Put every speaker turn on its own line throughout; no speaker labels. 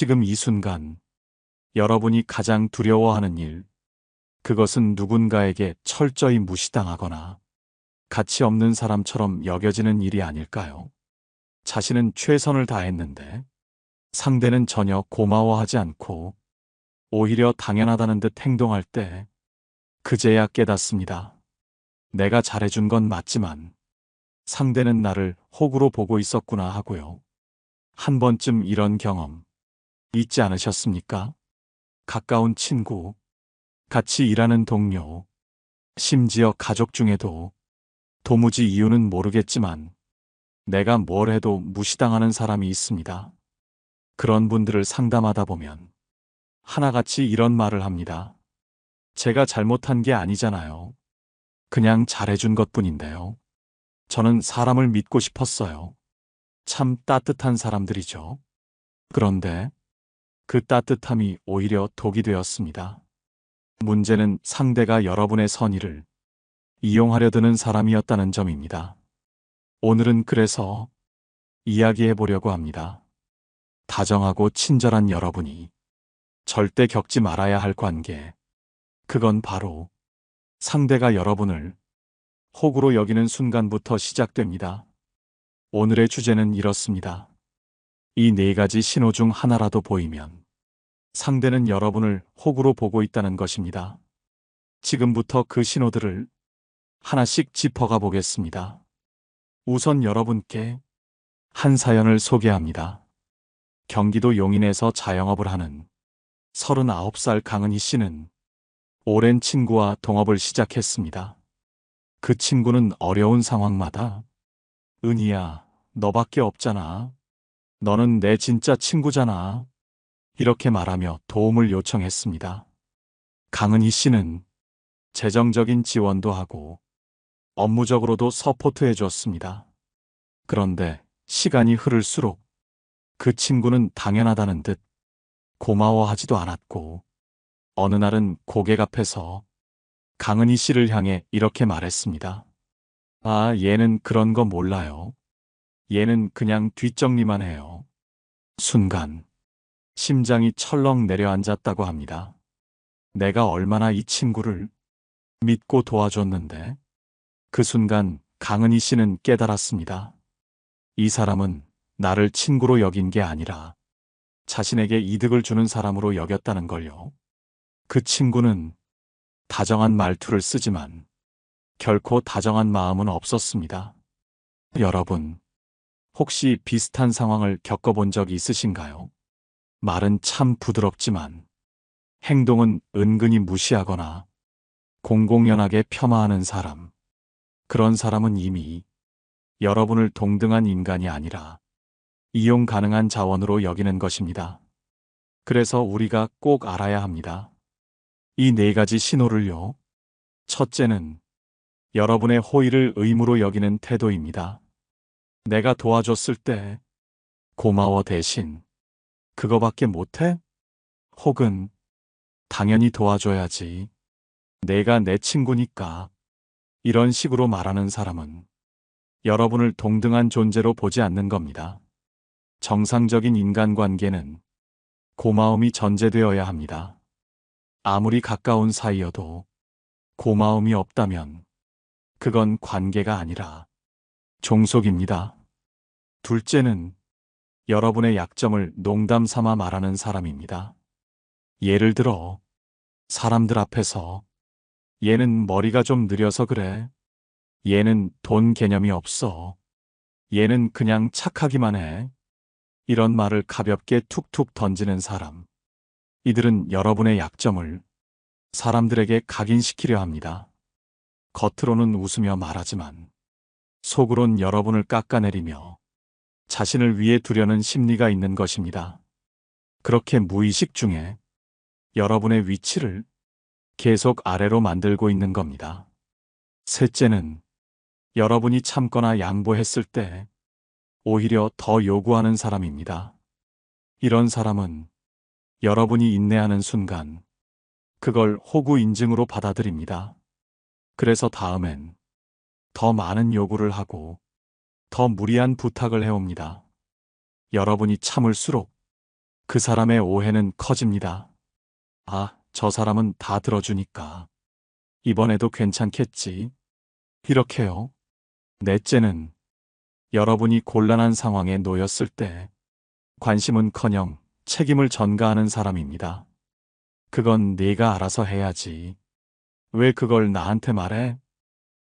지금 이 순간 여러분이 가장 두려워하는 일, 그것은 누군가에게 철저히 무시당하거나 가치 없는 사람처럼 여겨지는 일이 아닐까요? 자신은 최선을 다했는데 상대는 전혀 고마워하지 않고 오히려 당연하다는 듯 행동할 때 그제야 깨닫습니다. 내가 잘해준 건 맞지만 상대는 나를 호구로 보고 있었구나 하고요. 한 번쯤 이런 경험 있지 않으셨습니까? 가까운 친구, 같이 일하는 동료, 심지어 가족 중에도 도무지 이유는 모르겠지만 내가 뭘 해도 무시당하는 사람이 있습니다. 그런 분들을 상담하다 보면 하나같이 이런 말을 합니다. 제가 잘못한 게 아니잖아요. 그냥 잘해준 것 뿐인데요. 저는 사람을 믿고 싶었어요. 참 따뜻한 사람들이죠. 그런데 그 따뜻함이 오히려 독이 되었습니다. 문제는 상대가 여러분의 선의를 이용하려 드는 사람이었다는 점입니다. 오늘은 그래서 이야기해 보려고 합니다. 다정하고 친절한 여러분이 절대 겪지 말아야 할 관계. 그건 바로 상대가 여러분을 호구로 여기는 순간부터 시작됩니다. 오늘의 주제는 이렇습니다. 이 네 가지 신호 중 하나라도 보이면 상대는 여러분을 호구로 보고 있다는 것입니다. 지금부터 그 신호들을 하나씩 짚어가 보겠습니다. 우선 여러분께 한 사연을 소개합니다. 경기도 용인에서 자영업을 하는 39살 강은희 씨는 오랜 친구와 동업을 시작했습니다. 그 친구는 어려운 상황마다 은희야, 너밖에 없잖아. 너는 내 진짜 친구잖아. 이렇게 말하며 도움을 요청했습니다. 강은희 씨는 재정적인 지원도 하고 업무적으로도 서포트해 줬습니다. 그런데 시간이 흐를수록 그 친구는 당연하다는 듯 고마워하지도 않았고 어느 날은 고객 앞에서 강은희 씨를 향해 이렇게 말했습니다. 아, 얘는 그런 거 몰라요. 얘는 그냥 뒷정리만 해요. 순간 심장이 철렁 내려앉았다고 합니다. 내가 얼마나 이 친구를 믿고 도와줬는데 그 순간 강은희 씨는 깨달았습니다. 이 사람은 나를 친구로 여긴 게 아니라 자신에게 이득을 주는 사람으로 여겼다는 걸요. 그 친구는 다정한 말투를 쓰지만 결코 다정한 마음은 없었습니다. 여러분, 혹시 비슷한 상황을 겪어본 적 있으신가요? 말은 참 부드럽지만 행동은 은근히 무시하거나 공공연하게 폄하하는 사람. 그런 사람은 이미 여러분을 동등한 인간이 아니라 이용 가능한 자원으로 여기는 것입니다. 그래서 우리가 꼭 알아야 합니다. 이 네 가지 신호를요. 첫째는 여러분의 호의를 의무로 여기는 태도입니다. 내가 도와줬을 때 고마워 대신 그거밖에 못해? 혹은 당연히 도와줘야지. 내가 내 친구니까 이런 식으로 말하는 사람은 여러분을 동등한 존재로 보지 않는 겁니다. 정상적인 인간관계는 고마움이 전제되어야 합니다. 아무리 가까운 사이여도 고마움이 없다면 그건 관계가 아니라 종속입니다. 둘째는 여러분의 약점을 농담 삼아 말하는 사람입니다. 예를 들어 사람들 앞에서 얘는 머리가 좀 느려서 그래. 얘는 돈 개념이 없어. 얘는 그냥 착하기만 해. 이런 말을 가볍게 툭툭 던지는 사람. 이들은 여러분의 약점을 사람들에게 각인시키려 합니다. 겉으로는 웃으며 말하지만 속으론 여러분을 깎아내리며 자신을 위해 두려는 심리가 있는 것입니다. 그렇게 무의식 중에 여러분의 위치를 계속 아래로 만들고 있는 겁니다. 셋째는 여러분이 참거나 양보했을 때 오히려 더 요구하는 사람입니다. 이런 사람은 여러분이 인내하는 순간 그걸 호구 인증으로 받아들입니다. 그래서 다음엔 더 많은 요구를 하고 더 무리한 부탁을 해옵니다. 여러분이 참을수록 그 사람의 오해는 커집니다. 아, 저 사람은 다 들어주니까. 이번에도 괜찮겠지. 이렇게요. 넷째는 여러분이 곤란한 상황에 놓였을 때 관심은커녕 책임을 전가하는 사람입니다. 그건 네가 알아서 해야지. 왜 그걸 나한테 말해?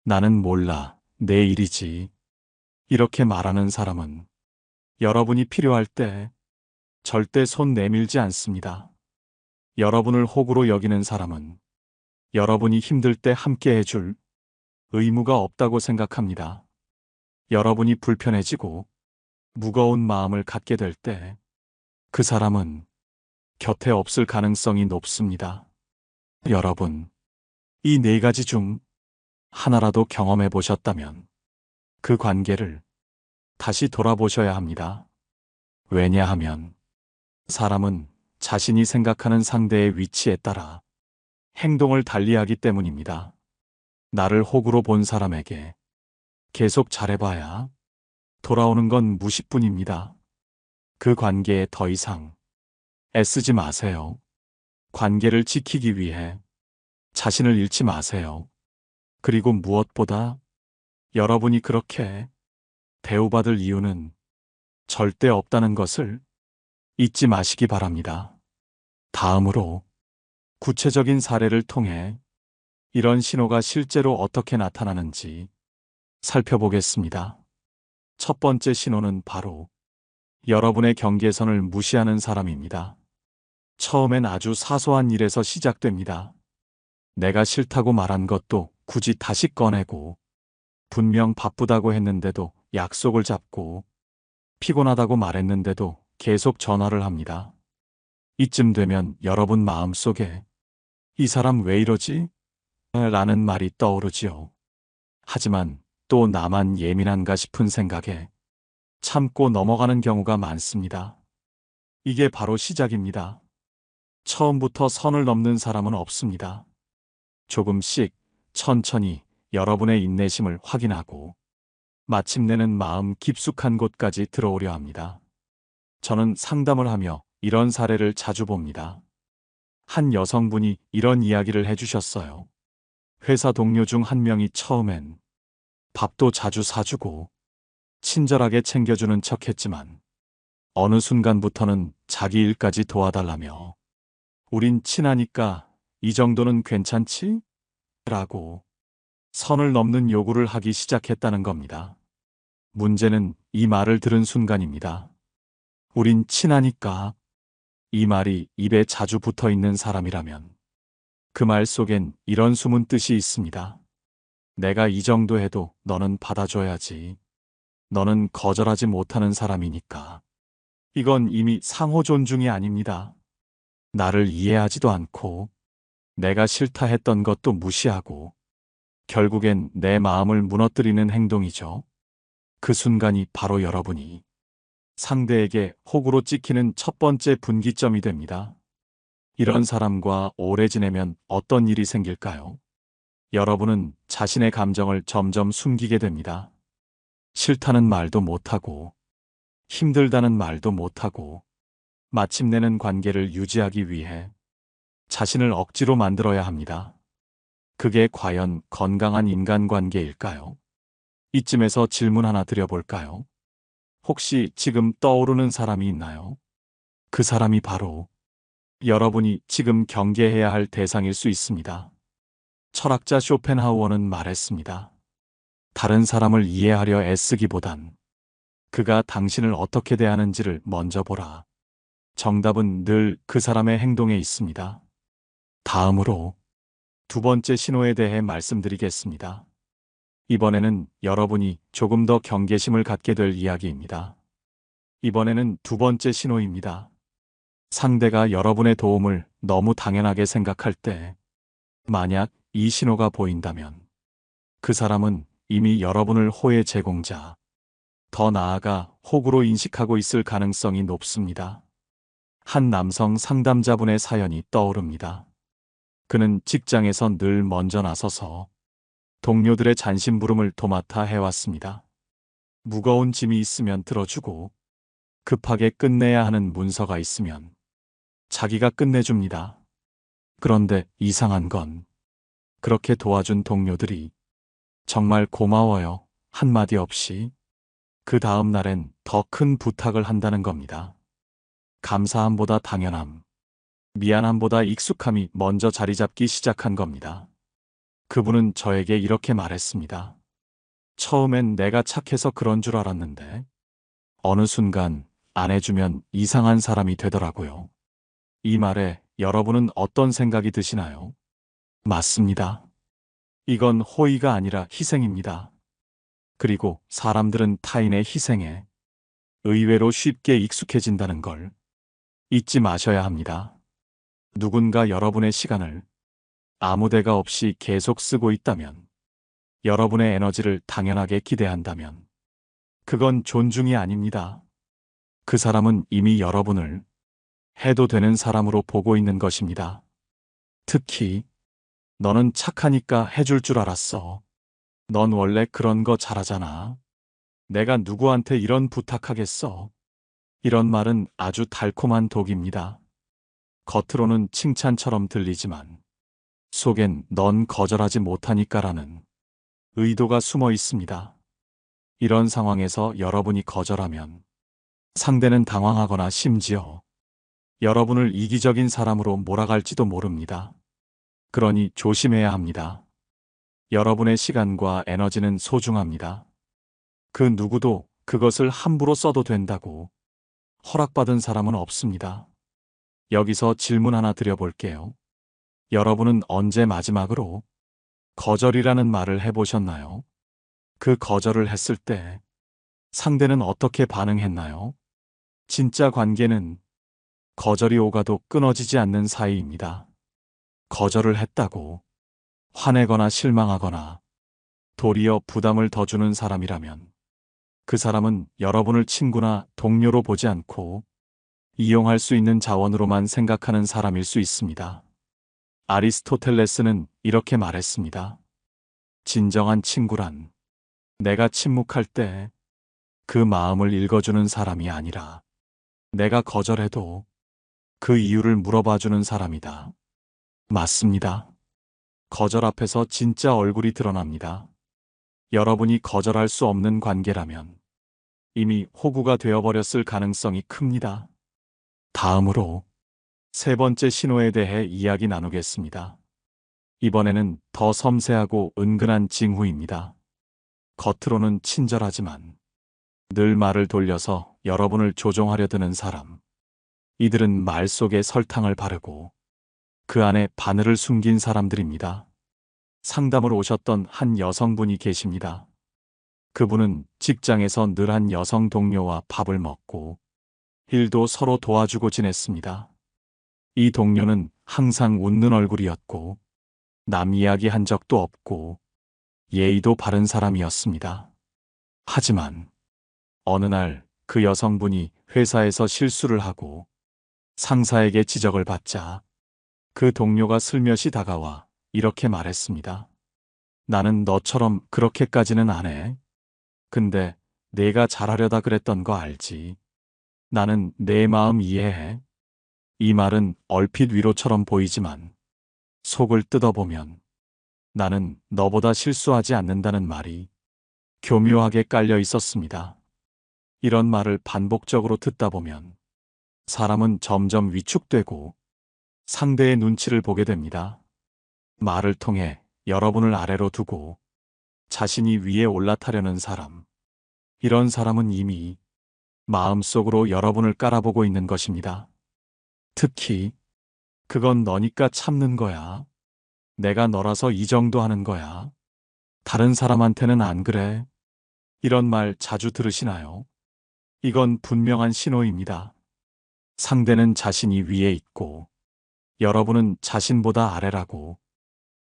나는 몰라. 내 일이지. 이렇게 말하는 사람은 여러분이 필요할 때 절대 손 내밀지 않습니다. 여러분을 호구로 여기는 사람은 여러분이 힘들 때 함께 해줄 의무가 없다고 생각합니다. 여러분이 불편해지고 무거운 마음을 갖게 될 때 그 사람은 곁에 없을 가능성이 높습니다. 여러분, 이 네 가지 중 하나라도 경험해 보셨다면 그 관계를 다시 돌아보셔야 합니다. 왜냐하면 사람은 자신이 생각하는 상대의 위치에 따라 행동을 달리하기 때문입니다. 나를 호구로 본 사람에게 계속 잘해봐야 돌아오는 건 무시뿐입니다. 그 관계에 더 이상 애쓰지 마세요. 관계를 지키기 위해 자신을 잃지 마세요. 그리고 무엇보다 여러분이 그렇게 대우받을 이유는 절대 없다는 것을 잊지 마시기 바랍니다. 다음으로 구체적인 사례를 통해 이런 신호가 실제로 어떻게 나타나는지 살펴보겠습니다. 첫 번째 신호는 바로 여러분의 경계선을 무시하는 사람입니다. 처음엔 아주 사소한 일에서 시작됩니다. 내가 싫다고 말한 것도 굳이 다시 꺼내고 분명 바쁘다고 했는데도 약속을 잡고 피곤하다고 말했는데도 계속 전화를 합니다. 이쯤 되면 여러분 마음속에 이 사람 왜 이러지? 라는 말이 떠오르지요. 하지만 또 나만 예민한가 싶은 생각에 참고 넘어가는 경우가 많습니다. 이게 바로 시작입니다. 처음부터 선을 넘는 사람은 없습니다. 조금씩 천천히 여러분의 인내심을 확인하고 마침내는 마음 깊숙한 곳까지 들어오려 합니다. 저는 상담을 하며 이런 사례를 자주 봅니다. 한 여성분이 이런 이야기를 해주셨어요. 회사 동료 중 한 명이 처음엔 밥도 자주 사주고 친절하게 챙겨주는 척 했지만 어느 순간부터는 자기 일까지 도와달라며 우린 친하니까 이 정도는 괜찮지? 라고 선을 넘는 요구를 하기 시작했다는 겁니다. 문제는 이 말을 들은 순간입니다. 우린 친하니까 이 말이 입에 자주 붙어 있는 사람이라면 그 말 속엔 이런 숨은 뜻이 있습니다. 내가 이 정도 해도 너는 받아줘야지. 너는 거절하지 못하는 사람이니까. 이건 이미 상호 존중이 아닙니다. 나를 이해하지도 않고 내가 싫다 했던 것도 무시하고 결국엔 내 마음을 무너뜨리는 행동이죠. 그 순간이 바로 여러분이 상대에게 호구로 찍히는 첫 번째 분기점이 됩니다. 이런 사람과 오래 지내면 어떤 일이 생길까요? 여러분은 자신의 감정을 점점 숨기게 됩니다. 싫다는 말도 못하고, 힘들다는 말도 못하고, 마침내는 관계를 유지하기 위해 자신을 억지로 만들어야 합니다. 그게 과연 건강한 인간관계일까요? 이쯤에서 질문 하나 드려볼까요? 혹시 지금 떠오르는 사람이 있나요? 그 사람이 바로 여러분이 지금 경계해야 할 대상일 수 있습니다. 철학자 쇼펜하우어는 말했습니다. 다른 사람을 이해하려 애쓰기보단 그가 당신을 어떻게 대하는지를 먼저 보라. 정답은 늘 그 사람의 행동에 있습니다. 다음으로 두 번째 신호에 대해 말씀드리겠습니다. 이번에는 여러분이 조금 더 경계심을 갖게 될 이야기입니다. 이번에는 두 번째 신호입니다. 상대가 여러분의 도움을 너무 당연하게 생각할 때, 만약 이 신호가 보인다면 그 사람은 이미 여러분을 호의 제공자, 더 나아가 호구로 인식하고 있을 가능성이 높습니다. 한 남성 상담자분의 사연이 떠오릅니다. 그는 직장에서 늘 먼저 나서서 동료들의 잔심부름을 도맡아 해왔습니다. 무거운 짐이 있으면 들어주고 급하게 끝내야 하는 문서가 있으면 자기가 끝내줍니다. 그런데 이상한 건 그렇게 도와준 동료들이 정말 고마워요. 한마디 없이 그 다음 날엔 더 큰 부탁을 한다는 겁니다. 감사함보다 당연함, 미안함보다 익숙함이 먼저 자리 잡기 시작한 겁니다. 그분은 저에게 이렇게 말했습니다. 처음엔 내가 착해서 그런 줄 알았는데 어느 순간 안 해주면 이상한 사람이 되더라고요. 이 말에 여러분은 어떤 생각이 드시나요? 맞습니다. 이건 호의가 아니라 희생입니다. 그리고 사람들은 타인의 희생에 의외로 쉽게 익숙해진다는 걸 잊지 마셔야 합니다. 누군가 여러분의 시간을 아무 데가 없이 계속 쓰고 있다면, 여러분의 에너지를 당연하게 기대한다면, 그건 존중이 아닙니다. 그 사람은 이미 여러분을 해도 되는 사람으로 보고 있는 것입니다. 특히, 너는 착하니까 해줄 줄 알았어. 넌 원래 그런 거 잘하잖아. 내가 누구한테 이런 부탁하겠어. 이런 말은 아주 달콤한 독입니다. 겉으로는 칭찬처럼 들리지만 속엔 넌 거절하지 못하니까라는 의도가 숨어 있습니다. 이런 상황에서 여러분이 거절하면 상대는 당황하거나 심지어 여러분을 이기적인 사람으로 몰아갈지도 모릅니다. 그러니 조심해야 합니다. 여러분의 시간과 에너지는 소중합니다. 그 누구도 그것을 함부로 써도 된다고 허락받은 사람은 없습니다. 여기서 질문 하나 드려볼게요. 여러분은 언제 마지막으로 거절이라는 말을 해보셨나요? 그 거절을 했을 때 상대는 어떻게 반응했나요? 진짜 관계는 거절이 오가도 끊어지지 않는 사이입니다. 거절을 했다고 화내거나 실망하거나 도리어 부담을 더 주는 사람이라면 그 사람은 여러분을 친구나 동료로 보지 않고 이용할 수 있는 자원으로만 생각하는 사람일 수 있습니다. 아리스토텔레스는 이렇게 말했습니다. 진정한 친구란 내가 침묵할 때 그 마음을 읽어주는 사람이 아니라 내가 거절해도 그 이유를 물어봐주는 사람이다. 맞습니다. 거절 앞에서 진짜 얼굴이 드러납니다. 여러분이 거절할 수 없는 관계라면 이미 호구가 되어버렸을 가능성이 큽니다. 다음으로 세 번째 신호에 대해 이야기 나누겠습니다. 이번에는 더 섬세하고 은근한 징후입니다. 겉으로는 친절하지만 늘 말을 돌려서 여러분을 조종하려 드는 사람. 이들은 말 속에 설탕을 바르고 그 안에 바늘을 숨긴 사람들입니다. 상담을 오셨던 한 여성분이 계십니다. 그분은 직장에서 늘 한 여성 동료와 밥을 먹고 일도 서로 도와주고 지냈습니다. 이 동료는 항상 웃는 얼굴이었고 남 이야기 한 적도 없고 예의도 바른 사람이었습니다. 하지만 어느 날 그 여성분이 회사에서 실수를 하고 상사에게 지적을 받자 그 동료가 슬며시 다가와 이렇게 말했습니다. 나는 너처럼 그렇게까지는 안 해. 근데 내가 잘하려다 그랬던 거 알지. 나는 내 마음 이해해. 이 말은 얼핏 위로처럼 보이지만 속을 뜯어보면 나는 너보다 실수하지 않는다는 말이 교묘하게 깔려 있었습니다. 이런 말을 반복적으로 듣다 보면 사람은 점점 위축되고 상대의 눈치를 보게 됩니다. 말을 통해 여러분을 아래로 두고 자신이 위에 올라타려는 사람. 이런 사람은 이미 마음속으로 여러분을 깔아보고 있는 것입니다. 특히, 그건 너니까 참는 거야. 내가 너라서 이 정도 하는 거야. 다른 사람한테는 안 그래. 이런 말 자주 들으시나요? 이건 분명한 신호입니다. 상대는 자신이 위에 있고 여러분은 자신보다 아래라고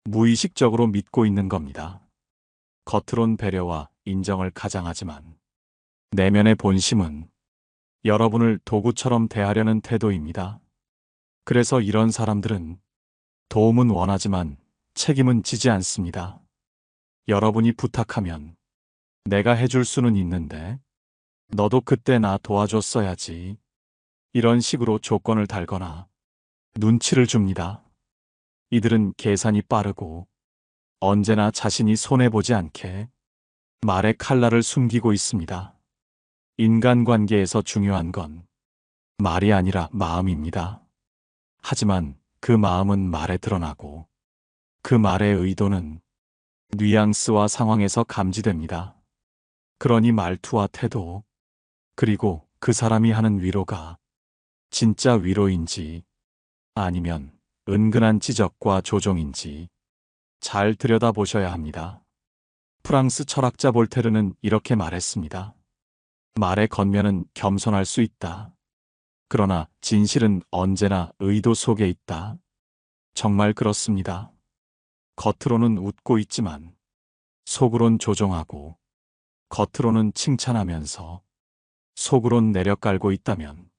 무의식적으로 믿고 있는 겁니다. 겉으론 배려와 인정을 가장하지만 내면의 본심은 여러분을 도구처럼 대하려는 태도입니다. 그래서 이런 사람들은 도움은 원하지만 책임은 지지 않습니다. 여러분이 부탁하면 내가 해줄 수는 있는데 너도 그때 나 도와줬어야지. 이런 식으로 조건을 달거나 눈치를 줍니다. 이들은 계산이 빠르고 언제나 자신이 손해보지 않게 말의 칼날을 숨기고 있습니다. 인간관계에서 중요한 건 말이 아니라 마음입니다. 하지만 그 마음은 말에 드러나고 그 말의 의도는 뉘앙스와 상황에서 감지됩니다. 그러니 말투와 태도, 그리고 그 사람이 하는 위로가 진짜 위로인지 아니면 은근한 지적과 조종인지 잘 들여다보셔야 합니다. 프랑스 철학자 볼테르는 이렇게 말했습니다. 말의 겉면은 겸손할 수 있다. 그러나 진실은 언제나 의도 속에 있다. 정말 그렇습니다. 겉으로는 웃고 있지만 속으론 조종하고 겉으로는 칭찬하면서 속으론 내려깔고 있다면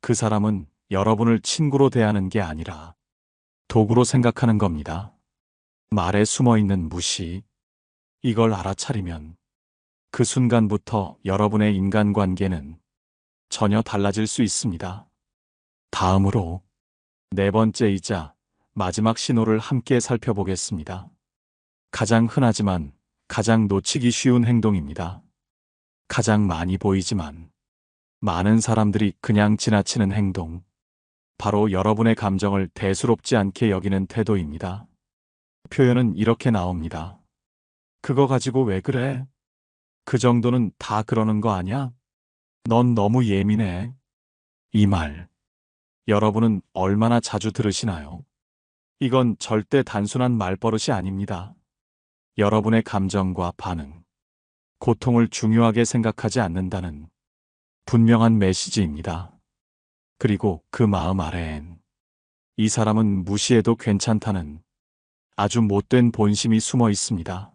그 사람은 여러분을 친구로 대하는 게 아니라 도구로 생각하는 겁니다. 말에 숨어 있는 무시. 이걸 알아차리면 그 순간부터 여러분의 인간관계는 전혀 달라질 수 있습니다. 다음으로 네 번째이자 마지막 신호를 함께 살펴보겠습니다. 가장 흔하지만 가장 놓치기 쉬운 행동입니다. 가장 많이 보이지만 많은 사람들이 그냥 지나치는 행동. 바로 여러분의 감정을 대수롭지 않게 여기는 태도입니다. 표현은 이렇게 나옵니다. 그거 가지고 왜 그래? 그 정도는 다 그러는 거 아냐? 넌 너무 예민해. 이 말. 여러분은 얼마나 자주 들으시나요? 이건 절대 단순한 말버릇이 아닙니다. 여러분의 감정과 반응, 고통을 중요하게 생각하지 않는다는 분명한 메시지입니다. 그리고 그 마음 아래엔 이 사람은 무시해도 괜찮다는 아주 못된 본심이 숨어 있습니다.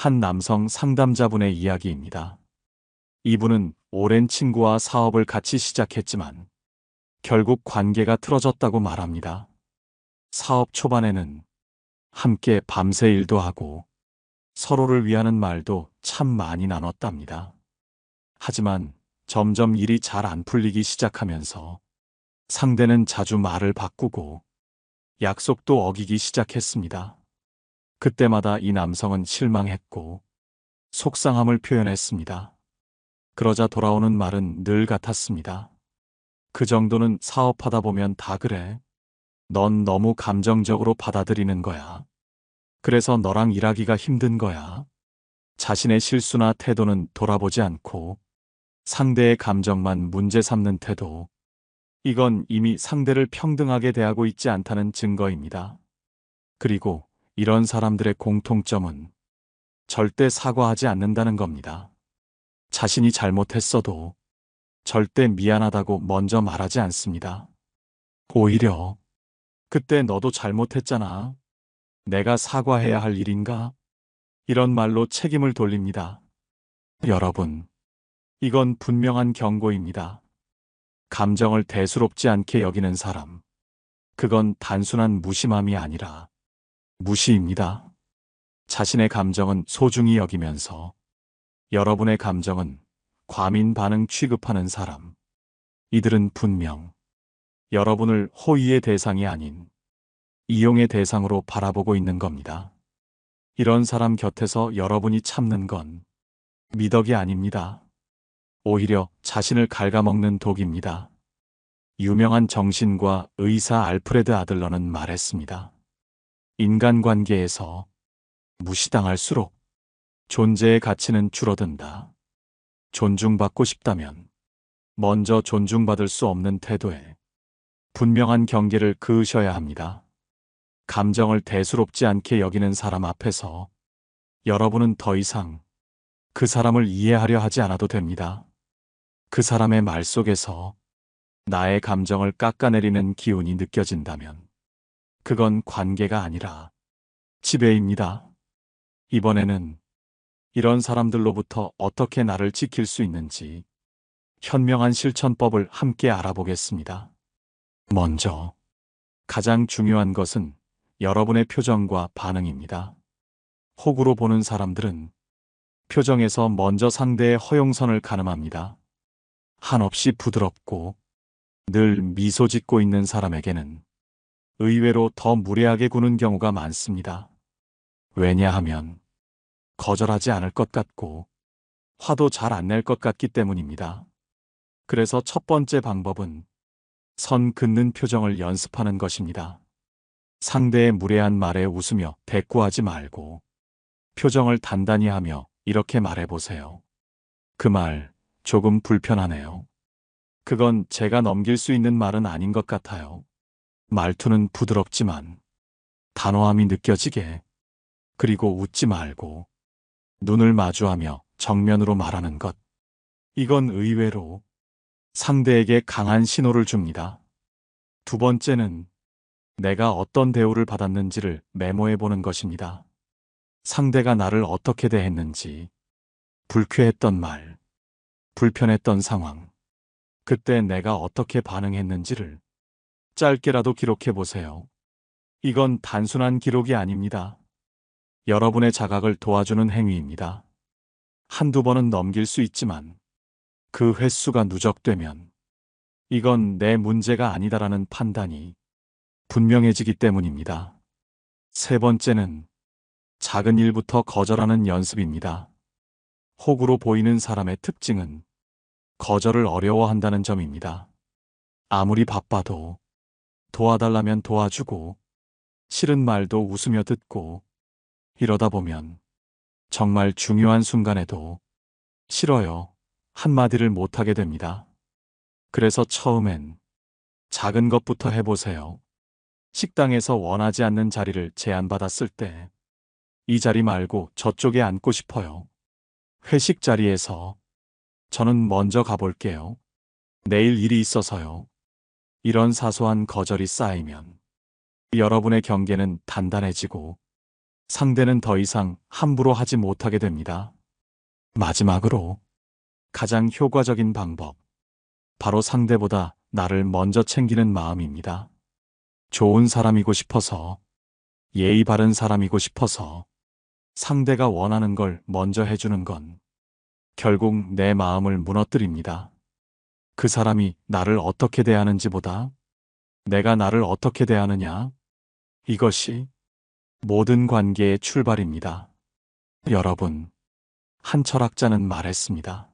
한 남성 상담자분의 이야기입니다. 이분은 오랜 친구와 사업을 같이 시작했지만 결국 관계가 틀어졌다고 말합니다. 사업 초반에는 함께 밤새 일도 하고 서로를 위하는 말도 참 많이 나눴답니다. 하지만 점점 일이 잘 안 풀리기 시작하면서 상대는 자주 말을 바꾸고 약속도 어기기 시작했습니다. 그때마다 이 남성은 실망했고 속상함을 표현했습니다. 그러자 돌아오는 말은 늘 같았습니다. 그 정도는 사업하다 보면 다 그래. 넌 너무 감정적으로 받아들이는 거야. 그래서 너랑 일하기가 힘든 거야. 자신의 실수나 태도는 돌아보지 않고 상대의 감정만 문제 삼는 태도. 이건 이미 상대를 평등하게 대하고 있지 않다는 증거입니다. 그리고 이런 사람들의 공통점은 절대 사과하지 않는다는 겁니다. 자신이 잘못했어도 절대 미안하다고 먼저 말하지 않습니다. 오히려 그때 너도 잘못했잖아. 내가 사과해야 할 일인가? 이런 말로 책임을 돌립니다. 여러분, 이건 분명한 경고입니다. 감정을 대수롭지 않게 여기는 사람. 그건 단순한 무심함이 아니라 무시입니다. 자신의 감정은 소중히 여기면서 여러분의 감정은 과민 반응 취급하는 사람. 이들은 분명 여러분을 호의의 대상이 아닌 이용의 대상으로 바라보고 있는 겁니다. 이런 사람 곁에서 여러분이 참는 건 미덕이 아닙니다. 오히려 자신을 갉아먹는 독입니다. 유명한 정신과 의사 알프레드 아들러는 말했습니다. 인간관계에서 무시당할수록 존재의 가치는 줄어든다. 존중받고 싶다면 먼저 존중받을 수 없는 태도에 분명한 경계를 그으셔야 합니다. 감정을 대수롭지 않게 여기는 사람 앞에서 여러분은 더 이상 그 사람을 이해하려 하지 않아도 됩니다. 그 사람의 말 속에서 나의 감정을 깎아내리는 기운이 느껴진다면 그건 관계가 아니라 지배입니다. 이번에는 이런 사람들로부터 어떻게 나를 지킬 수 있는지 현명한 실천법을 함께 알아보겠습니다. 먼저 가장 중요한 것은 여러분의 표정과 반응입니다. 혹으로 보는 사람들은 표정에서 먼저 상대의 허용선을 가늠합니다. 한없이 부드럽고 늘 미소 짓고 있는 사람에게는 의외로 더 무례하게 구는 경우가 많습니다. 왜냐하면 거절하지 않을 것 같고 화도 잘 안 낼 것 같기 때문입니다. 그래서 첫 번째 방법은 선 긋는 표정을 연습하는 것입니다. 상대의 무례한 말에 웃으며 대꾸하지 말고 표정을 단단히 하며 이렇게 말해보세요. 그 말 조금 불편하네요. 그건 제가 넘길 수 있는 말은 아닌 것 같아요. 말투는 부드럽지만 단호함이 느껴지게 그리고 웃지 말고 눈을 마주하며 정면으로 말하는 것. 이건 의외로 상대에게 강한 신호를 줍니다. 두 번째는 내가 어떤 대우를 받았는지를 메모해 보는 것입니다. 상대가 나를 어떻게 대했는지, 불쾌했던 말, 불편했던 상황, 그때 내가 어떻게 반응했는지를 짧게라도 기록해 보세요. 이건 단순한 기록이 아닙니다. 여러분의 자각을 도와주는 행위입니다. 한두 번은 넘길 수 있지만 그 횟수가 누적되면 이건 내 문제가 아니다라는 판단이 분명해지기 때문입니다. 세 번째는 작은 일부터 거절하는 연습입니다. 혹으로 보이는 사람의 특징은 거절을 어려워한다는 점입니다. 아무리 바빠도 도와달라면 도와주고 싫은 말도 웃으며 듣고 이러다 보면 정말 중요한 순간에도 싫어요 한마디를 못하게 됩니다. 그래서 처음엔 작은 것부터 해보세요. 식당에서 원하지 않는 자리를 제안받았을 때 이 자리 말고 저쪽에 앉고 싶어요. 회식 자리에서 저는 먼저 가볼게요. 내일 일이 있어서요. 이런 사소한 거절이 쌓이면 여러분의 경계는 단단해지고 상대는 더 이상 함부로 하지 못하게 됩니다. 마지막으로 가장 효과적인 방법. 바로 상대보다 나를 먼저 챙기는 마음입니다. 좋은 사람이고 싶어서, 예의 바른 사람이고 싶어서, 상대가 원하는 걸 먼저 해주는 건 결국 내 마음을 무너뜨립니다. 그 사람이 나를 어떻게 대하는지보다 내가 나를 어떻게 대하느냐? 이것이 모든 관계의 출발입니다. 여러분, 한 철학자는 말했습니다.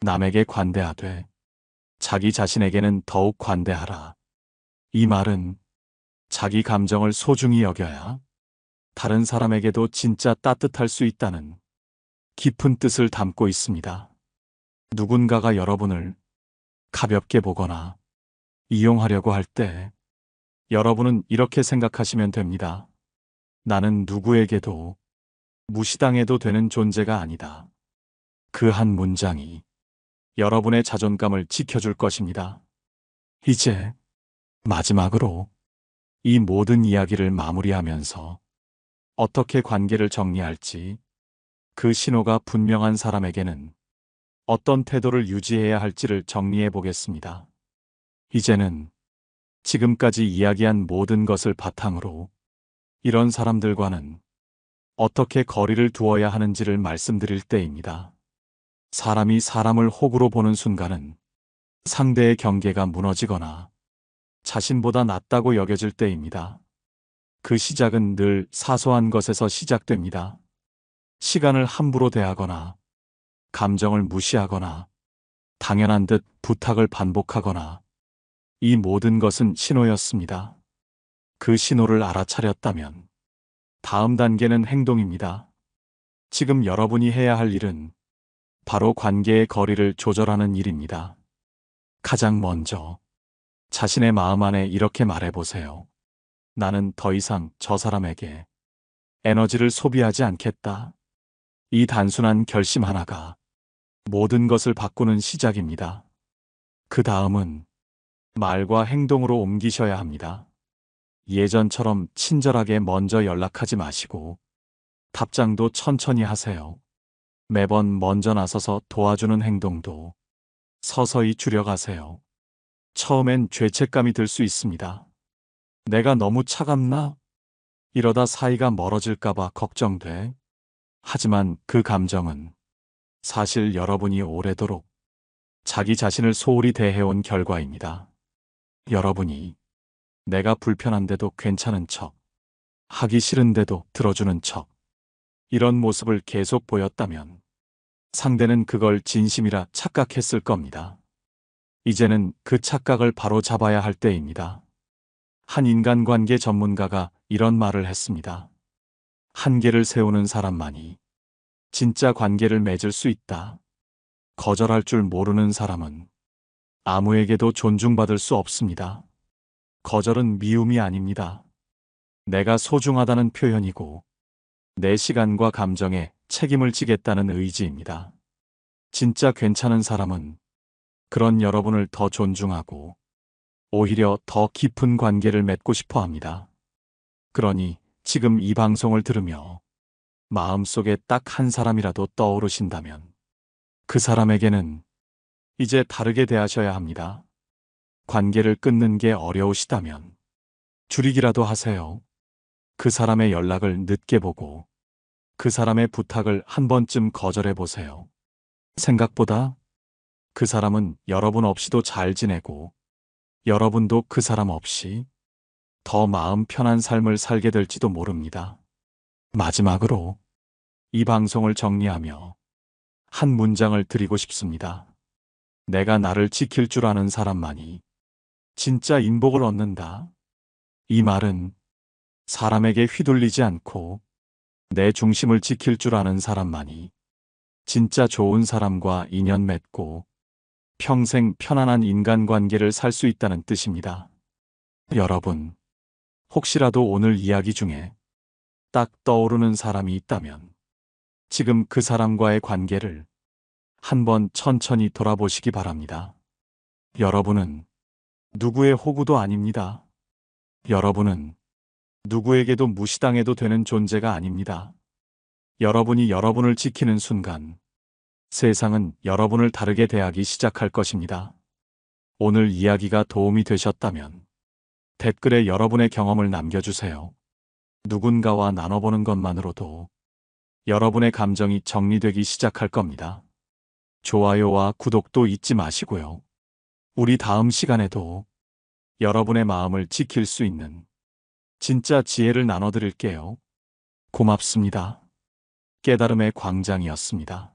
남에게 관대하되 자기 자신에게는 더욱 관대하라. 이 말은 자기 감정을 소중히 여겨야 다른 사람에게도 진짜 따뜻할 수 있다는 깊은 뜻을 담고 있습니다. 누군가가 여러분을 가볍게 보거나 이용하려고 할 때 여러분은 이렇게 생각하시면 됩니다. 나는 누구에게도 무시당해도 되는 존재가 아니다. 그 한 문장이 여러분의 자존감을 지켜줄 것입니다. 이제 마지막으로 이 모든 이야기를 마무리하면서 어떻게 관계를 정리할지 그 신호가 분명한 사람에게는 어떤 태도를 유지해야 할지를 정리해 보겠습니다. 이제는 지금까지 이야기한 모든 것을 바탕으로 이런 사람들과는 어떻게 거리를 두어야 하는지를 말씀드릴 때입니다. 사람이 사람을 혹으로 보는 순간은 상대의 경계가 무너지거나 자신보다 낫다고 여겨질 때입니다. 그 시작은 늘 사소한 것에서 시작됩니다. 시간을 함부로 대하거나 감정을 무시하거나 당연한 듯 부탁을 반복하거나 이 모든 것은 신호였습니다. 그 신호를 알아차렸다면 다음 단계는 행동입니다. 지금 여러분이 해야 할 일은 바로 관계의 거리를 조절하는 일입니다. 가장 먼저 자신의 마음 안에 이렇게 말해보세요. 나는 더 이상 저 사람에게 에너지를 소비하지 않겠다. 이 단순한 결심 하나가 모든 것을 바꾸는 시작입니다. 그 다음은 말과 행동으로 옮기셔야 합니다. 예전처럼 친절하게 먼저 연락하지 마시고 답장도 천천히 하세요. 매번 먼저 나서서 도와주는 행동도 서서히 줄여가세요. 처음엔 죄책감이 들 수 있습니다. 내가 너무 차갑나? 이러다 사이가 멀어질까봐 걱정돼. 하지만 그 감정은 사실 여러분이 오래도록 자기 자신을 소홀히 대해온 결과입니다. 여러분이 내가 불편한데도 괜찮은 척, 하기 싫은데도 들어주는 척, 이런 모습을 계속 보였다면 상대는 그걸 진심이라 착각했을 겁니다. 이제는 그 착각을 바로 잡아야 할 때입니다. 한 인간관계 전문가가 이런 말을 했습니다. 한계를 세우는 사람만이 진짜 관계를 맺을 수 있다. 거절할 줄 모르는 사람은 아무에게도 존중받을 수 없습니다. 거절은 미움이 아닙니다. 내가 소중하다는 표현이고 내 시간과 감정에 책임을 지겠다는 의지입니다. 진짜 괜찮은 사람은 그런 여러분을 더 존중하고 오히려 더 깊은 관계를 맺고 싶어 합니다. 그러니 지금 이 방송을 들으며 마음속에 딱 한 사람이라도 떠오르신다면 그 사람에게는 이제 다르게 대하셔야 합니다. 관계를 끊는 게 어려우시다면 줄이기라도 하세요. 그 사람의 연락을 늦게 보고 그 사람의 부탁을 한 번쯤 거절해 보세요. 생각보다 그 사람은 여러분 없이도 잘 지내고 여러분도 그 사람 없이 더 마음 편한 삶을 살게 될지도 모릅니다. 마지막으로 이 방송을 정리하며 한 문장을 드리고 싶습니다. 내가 나를 지킬 줄 아는 사람만이 진짜 인복을 얻는다. 이 말은 사람에게 휘둘리지 않고 내 중심을 지킬 줄 아는 사람만이 진짜 좋은 사람과 인연 맺고 평생 편안한 인간관계를 살 수 있다는 뜻입니다. 여러분, 혹시라도 오늘 이야기 중에 딱 떠오르는 사람이 있다면 지금 그 사람과의 관계를 한번 천천히 돌아보시기 바랍니다. 여러분은 누구의 호구도 아닙니다. 여러분은 누구에게도 무시당해도 되는 존재가 아닙니다. 여러분이 여러분을 지키는 순간 세상은 여러분을 다르게 대하기 시작할 것입니다. 오늘 이야기가 도움이 되셨다면 댓글에 여러분의 경험을 남겨주세요. 누군가와 나눠보는 것만으로도 여러분의 감정이 정리되기 시작할 겁니다. 좋아요와 구독도 잊지 마시고요. 우리 다음 시간에도 여러분의 마음을 지킬 수 있는 진짜 지혜를 나눠드릴게요. 고맙습니다. 깨달음의 광장이었습니다.